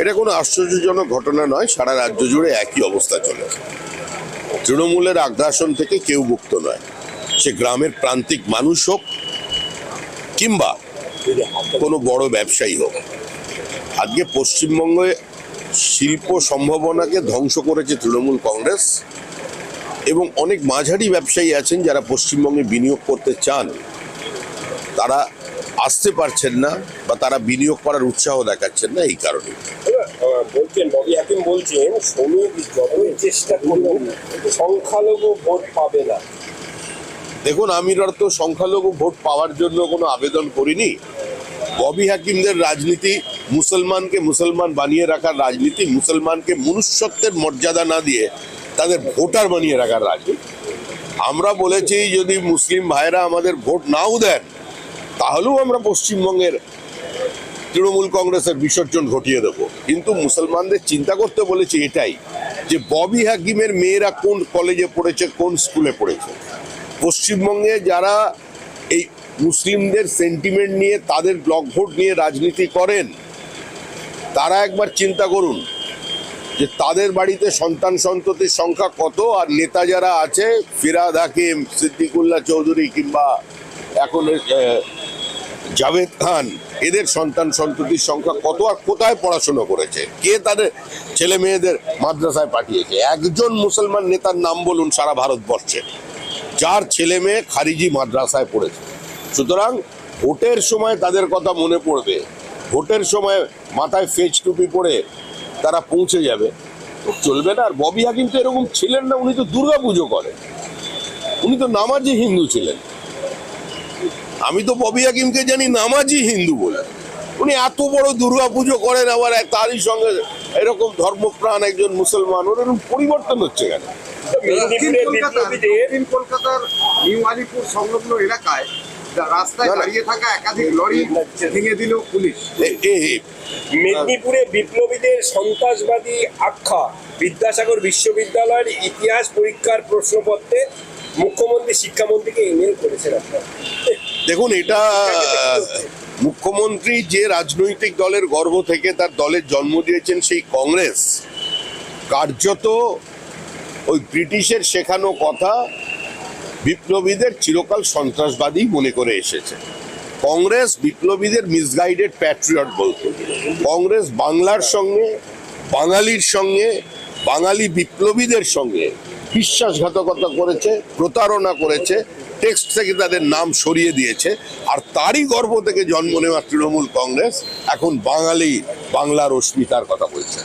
এটা কোনো আশ্চর্যজনক ঘটনা নয়, সারা রাজ্য জুড়ে একই অবস্থা চলেছে। তৃণমূলের আগ্রাসন থেকে কেউ মুক্ত নয়। সে গ্রামের প্রান্তিক মানুষ হোক কিংবা কোনো বড় ব্যবসায়ী হোক। আজকে পশ্চিমবঙ্গে শিল্প সম্ভাবনাকে ধ্বংস করেছে তৃণমূল কংগ্রেস এবং অনেক মাঝারি ব্যবসায়ী আছেন যারা পশ্চিমবঙ্গে বিনিয়োগ করতে চান। তারা আসতে পারছেন না বা তারা বিনিয়োগ করার উৎসাহ দেখাচ্ছেন না এই কারণে। বলছেন ববি হাকিম বলছেন শ্রমিক যতই চেষ্টা করুন সংখ্যালঘু ভোট পাবে না। দেখুন আমি তো সংখ্যালঘু ভোট পাওয়ার জন্য কোনো আবেদন করিনি। ববি হাকিমদের রাজনীতি মুসলমানকে মুসলমান বানিয়ে রাখার রাজনীতি মুসলমানকে মনুষ্যত্বের মর্যাদা না দিয়ে তাদের ভোটার বানিয়ে রাখার রাজনীতি। আমরা বলেছি যদি মুসলিম ভাইরা আমাদের ভোট নাও দেন তাহলেও আমরা পশ্চিমবঙ্গের তৃণমূল কংগ্রেসের বিসর্জন ঘটিয়ে দেব। কিন্তু মুসলমানদের চিন্তা করতে বলেছে এটাই, যে ববি হাকিমের মেয়েরা কোন কলেজে পড়েছে, কোন স্কুলে পড়েছে? পশ্চিমবঙ্গে যারা এই মুসলিমদের সেন্টিমেন্ট নিয়ে, তাদের ব্লক ভোট নিয়ে রাজনীতি করেন, তারা একবার চিন্তা করুন, যে তাদের বাড়িতে সন্তান সন্ততির সংখ্যা কত, আর নেতা যারা আছে, ফিরাদ হাকিম, সিদ্দিকুল্লাহ চৌধুরী কিংবা এখন জাভেদ খান, এদের সন্তান সন্ততির সংখ্যা কত আর কোথায় পড়াশোনা করেছে? কে তাদের ছেলে মেয়েদের মাদ্রাসায় পাঠিয়েছে? একজন মুসলমান নেতার নাম বলুন সারা ভারতবর্ষে, যার ছেলে মেয়ে খারিজি মাদ্রাসায় পড়েছে। সুতরাং ভোটের সময় তাদের কথা মনে পড়বে। ভোটের সময় মাথায় ফেজ টুপি পরে তারা পৌঁছে যাবে। চলবে না। আর ববিহা কিন্তু এরকম ছিলেন না, উনি তো দুর্গা পুজো করেন। উনি তো নামাজি হিন্দু ছিলেন। আমি তো ববি হাকিমকে জানি নামাজি হিন্দু বলে। উনি এত বড় দুর্গা পুজো করেন আবার তারই সঙ্গে এরকম ধর্মপ্রাণ একজন মুসলমান ওর এরকম পরিবর্তন হচ্ছে কেন? দক্ষিণ কলকাতার বিপ্লবীদের দক্ষিণ কলকাতার নিউ আলিপুর সংলগ্ন এলাকায় রাস্তায় না, না। দাঁড়িয়ে থাকা একাধিক লরি ভেঙে দিল পুলিশ। এ- এ- মেদিনীপুরে বিপ্লবীদের সন্ত্রাসবাদী আখ্যা বিদ্যাসাগর বিশ্ববিদ্যালয়ের ইতিহাস পরীক্ষার প্রশ্নপত্রে মুখ্যমন্ত্রী, শিক্ষামন্ত্রীকে ইমেল করেছেন দেখুন, এটা, মুখ্যমন্ত্রী যে রাজনৈতিক দলের গর্ভ থেকে তার দলের জন্ম দিয়েছেন সেই কংগ্রেস, কার্যত ওই ব্রিটিশের শেখানো কথা বিপ্লবীদের চিরকাল সন্ত্রাসবাদী মনে করে এসেছে। কংগ্রেস বিপ্লবীদের মিসগাইডেড প্যাট্রিয়ট বলতো। কংগ্রেস বাংলার সঙ্গে, বাঙালির সঙ্গে, বাঙালি বিপ্লবীদের সঙ্গে বিশ্বাসঘাতকতা করেছে, প্রতারণা করেছে টেক্সট থেকে তাদের নাম সরিয়ে দিয়েছে, আর তারই গর্ব থেকে জন্ম নেওয়া তৃণমূল কংগ্রেস এখন বাঙালি বাংলার অস্মিতার কথা বলছে।